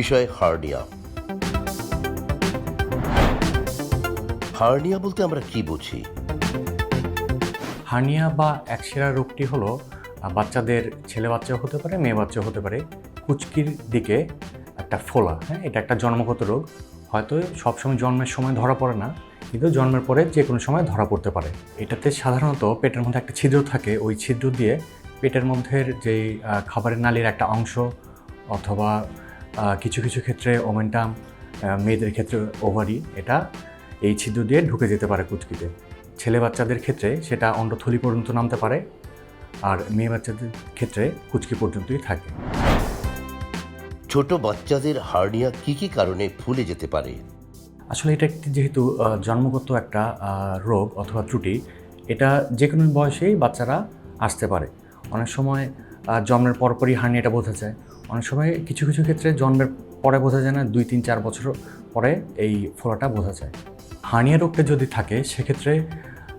বিষয় hernia. Hernia বলতে আমরা কি বুঝি? হার্নিয়া বা একশেরা রোগটি হলো বাচ্চাদের ছেলে বাচ্চাও হতে পারে, মেয়ে বাচ্চাও হতে পারে। কুচকির দিকে একটা ফোলা হ্যাঁ এটা একটা জন্মগত রোগ। হয়তো সবসময় জন্মের সময় ধরা পড়ে না, কিন্তু জন্মের পরে যে কোনো সময় ধরা পড়তে পারে। এটাতে সাধারণত পেটের মধ্যে একটা ছিদ্র থাকে, ওই ছিদ্র দিয়ে পেটের মধ্যে যেই খাবারের নালীর একটা অংশ অথবা কিছু কিছু ক্ষেত্রে ওমেন্টাম মেয়েদের ক্ষেত্রে ওভারি এটা এই ছিদ্র দিয়ে ঢুকে যেতে পারে কুচকিতে। ছেলে বাচ্চাদের ক্ষেত্রে সেটা অন্ডথলি পর্যন্ত নামতে পারে আর মেয়ে বাচ্চাদের ক্ষেত্রে কুচকি পর্যন্তই থাকে। ছোট বাচ্চাদের হার্নিয়া কি কি কারণে ফুলে যেতে পারে? আসলে এটা একটি যেহেতু জন্মগত একটা রোগ অথবা ত্রুটি এটা যে কোনো বয়সেই বাচ্চারা আসতে পারে। অনেক সময় জন্মের পরপরই হার্নিয়াটা বোঝা যায়। অনেক সময় কিছু কিছু ক্ষেত্রে জন্মের পরে বোঝা যায় না দুই তিন চার বছর পরে এই ফোলাটা বোঝা যায়। হার্নিয়া রোগটা যদি থাকে সেক্ষেত্রে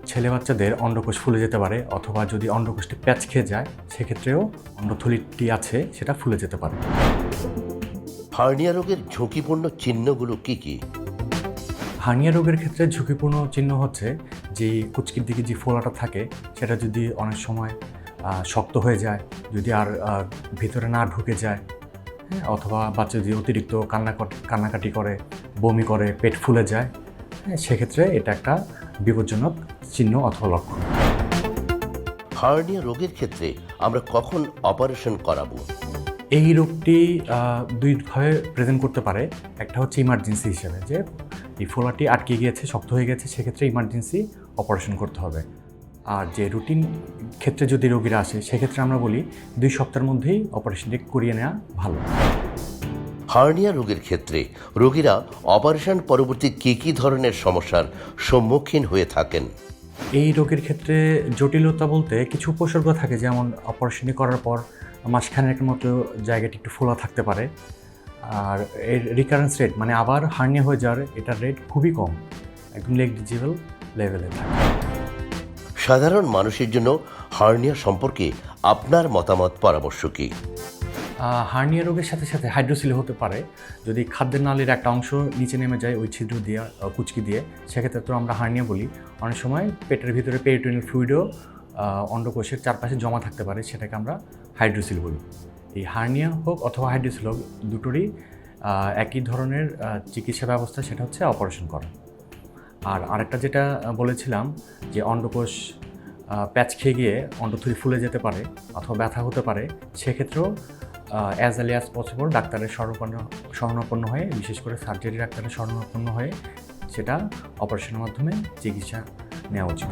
ছেলে বাচ্চাদের অন্ডকোষ ফুলে যেতে পারে অথবা যদি অন্ডকোষটি প্যাচ খেয়ে যায় সেক্ষেত্রেও অন্ডথলিটি আছে সেটা ফুলে যেতে পারে। হার্নিয়া রোগের ঝুঁকিপূর্ণ চিহ্নগুলো কি কি? হার্নিয়া রোগের ক্ষেত্রে ঝুঁকিপূর্ণ চিহ্ন হচ্ছে যে কুচকির দিকে যে ফোলাটা থাকে সেটা যদি অনেক সময় শক্ত হয়ে যায় যদি আর ভিতরে না ঢুকে যায় হ্যাঁ অথবা বাচ্চা যদি অতিরিক্ত কান্না কান্নাকাটি করে বমি করে পেট ফুলে যায় হ্যাঁ সেক্ষেত্রে এটা একটা বিপজ্জনক চিহ্ন অথবা লক্ষণ। হার্নিয়া রোগের ক্ষেত্রে আমরা কখন অপারেশন করাবো? এই রোগটি আহ, দুইভাবে প্রেজেন্ট করতে পারে। একটা হচ্ছে ইমার্জেন্সি হিসেবে যে এই ফোলাটি আটকে গিয়েছে শক্ত হয়ে গেছে সেক্ষেত্রে ইমার্জেন্সি অপারেশন করতে হবে। আর যে রুটিন ক্ষেত্রে যদি রোগীরা আসে সেক্ষেত্রে আমরা বলি দুই সপ্তাহের মধ্যেই অপারেশনটি করিয়ে নেওয়া ভালো। হার্নিয়া রোগের ক্ষেত্রে রোগীরা অপারেশন পরবর্তী কী কী ধরনের সমস্যার সম্মুখীন হয়ে থাকেন? এই রোগের ক্ষেত্রে জটিলতা বলতে কিছু উপসর্গ থাকে যেমন অপারেশনটি করার পর মাসখানেক মতো জায়গাটি একটু ফোলা থাকতে পারে। আর এর রিকারেন্স রেট মানে আবার হার্নিয়া হয়ে যাওয়ার এটার রেট খুবই কম একদম নেগলিজিবল লেভেলে থাকে। সাধারণ মানুষের জন্য হার্নিয়া সম্পর্কে আপনার মতামত পরামর্শ কি? হার্নিয়া রোগের সাথে সাথে হাইড্রোসিল হতে পারে। যদি খাদ্যের নালীর একটা অংশ নিচে নেমে যায়, ওই ছিদ্র দিয়ে কুচকি দিয়ে, সেক্ষেত্রে তো আমরা হার্নিয়া বলি। অনেক সময় পেটের ভিতরে পেরিটোনিয়াল ফ্লুইডও অন্ডকোষের চারপাশে জমা থাকতে পারে, সেটাকে আমরা হাইড্রোসিল বলি। এই হার্নিয়া হোক অথবা হাইড্রোসিল হোক, দুটোরই একই ধরনের চিকিৎসা ব্যবস্থা, সেটা হচ্ছে অপারেশন করা। আর আরেকটা যেটা বলেছিলাম যে অন্ডকোষ প্যাচ খেয়ে গিয়ে অন্ডথুরি ফুলে যেতে পারে অথবা ব্যথা হতে পারে, সেক্ষেত্রেও অ্যাজ আলি অ্যাজ পসিবল ডাক্তারের শরণাপন্ন শরণাপন্ন হয়ে, বিশেষ করে সার্জারি ডাক্তারের শরণাপন্ন হয়ে, সেটা অপারেশনের মাধ্যমে চিকিৎসা নেওয়া উচিত।